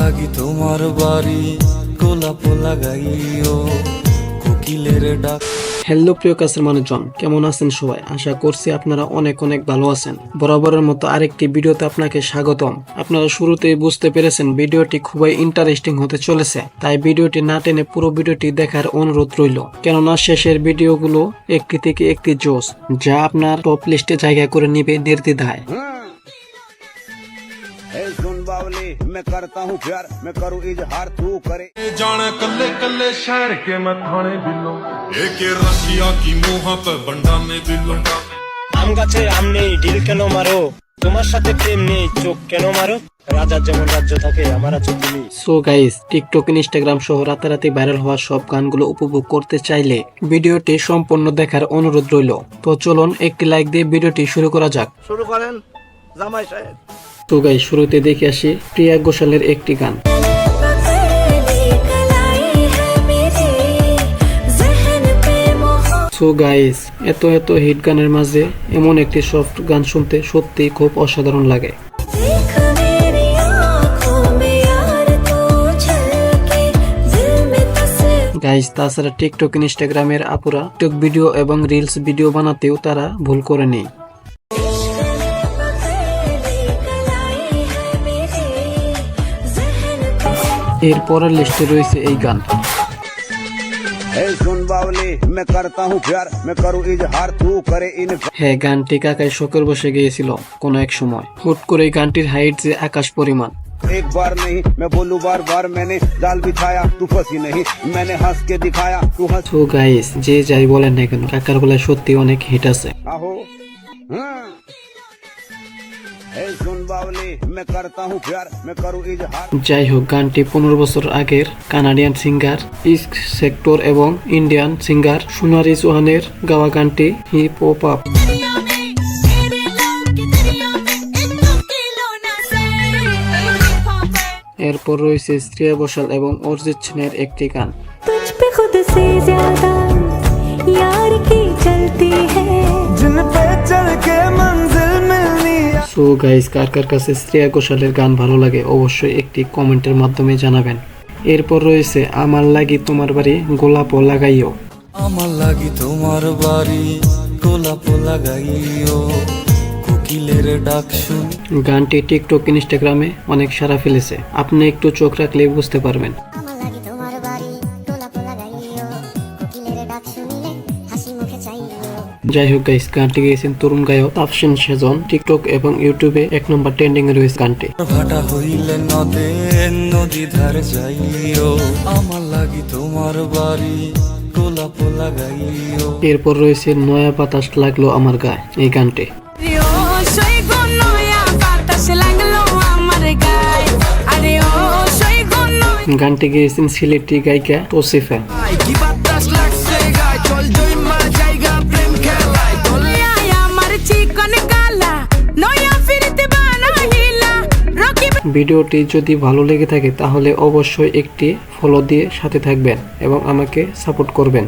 লাগি তোমার বাড়ি, গোলাপ লাগাইও, কোকিলের ডাক। হ্যালো প্রিয় কাছের মানুষজন, কেমন আছেন সবাই? আশা করছি আপনারা অনেক অনেক ভালো আছেন। বরাবরের মতো আরেকটি ভিডিওতে আপনাকে স্বাগতম। আপনারা শুরুতেই বুঝতে পেরেছেন, ভিডিওটি খুবই ইন্টারেস্টিং হতে চলেছে। তাই ভিডিওটি না টেনে পুরো ভিডিওটি দেখার অনুরোধ রইল। কেননা শেষের ভিডিওগুলো একটি থেকে একটি জোস যা আপনার টপ লিস্টে জায়গা করে নিবে নির্দিধায় सुन बावली मैं करता हूँ प्यार मैं करूँ इजहार तू करे जाने कल्ले कल्ले शहर के मैं थाने बिलो एक ये रशिया की मुहा पे बंडा में बिलो আম গাছে আম নেই ঢিল কেন মারো তোমার সাথে প্রেম নেই চোখ কেন মারো রাজার যেমন রাজ্য থাকে আমার আছো তুমি সো গাইস টিকটক ইনস্টাগ্রাম সহ রাতারাতি ভাইরাল হওয়া সব গানগুলো উপভোগ করতে চাইলে ভিডিওটি সম্পূর্ণ দেখার অনুরোধ রইল তো চলুন একটি লাইক দিয়ে ভিডিওটি শুরু করা যাক शुरू करें জামাই সাহেব তো গাই, শুরুতে দেখে আসি প্রিয়া ঘোষালের একটি গান। সো গাইস, এত এত হিট গানের মাঝে এমন একটি সফট গান শুনতে সত্যি খুব অসাধারণ লাগে। গাইজ তাছাড়া টিকটক, ইনস্টাগ্রামের আপুরা টিক ভিডিও এবং রিলস ভিডিও বানাতেও তারা ভুল করে নেই। करूँ इजहार तू करे इन হ্যাঁ গানটি কাকায় শোকের বসে গিয়েছিল কোনো এক সময় হুট করে এই গানটির হাইট যে আকাশ পরিমাণ एक बार नहीं मैं बोलूँ बार बार मैंने जाल बिछाया तू फंसी नहीं मैंने हंस के दिखाया तू हंस সো গাইস যে যাই বলেন না কেন কাকার বেলায় সত্যি অনেক হিট আছে आहो हाँ। যাই হোক গানটি পনেরো বছর আগের কানাডিয়ান সিঙ্গার ইস্ক সেক্টর এবং ইন্ডিয়ান সিঙ্গার সোনারি চৌহানের গাওয়া গানটি হিপ ও পাপ এরপর রয়েছে শ্রেয়া ঘোষাল এবং অরিজিৎ সিংয়ের একটি গান। তুঝ সো গাইস কার কার কাছে শ্রেয়া ঘোষালের গান ভালো লাগে অবশ্যই একটি কমেন্টের মাধ্যমে জানাবেন। এরপর রয়েছে আমার লাগি তোমার বাড়ি গোলাপও লাগাইও। আমার লাগি তোমার বাড়ি গোলাপ লাগাইও। কোকিলের ডাক গানটি টিকটক ইনস্টাগ্রামে অনেক সারা ফেলেছে। আপনি একটু চোখ রাখলে বুঝতে পারবেন। যাই হোক গাইস গানটি গেয়েছেন তরুণ গায়ক তাফসিন সেজন টিকটক এবং ইউটিউবে এক নম্বর ট্রেন্ডিং এ রয়েছে গানটি। ভাটা হইলে নদে নদী ধার যাইও আমার লাগি তোমার বাড়ি এরপর রয়েছে নয়া বাতাস লাগল আমার গায়ে এই গানটি। গানটি গেয়েছেন সিলেটি গায়িকা তোসিফা ভিডিওটি যদি ভালো লেগে থাকে, তাহলে অবশ্যই একটি ফলো দিয়ে সাথে থাকবেন এবং আমাকে সাপোর্ট করবেন।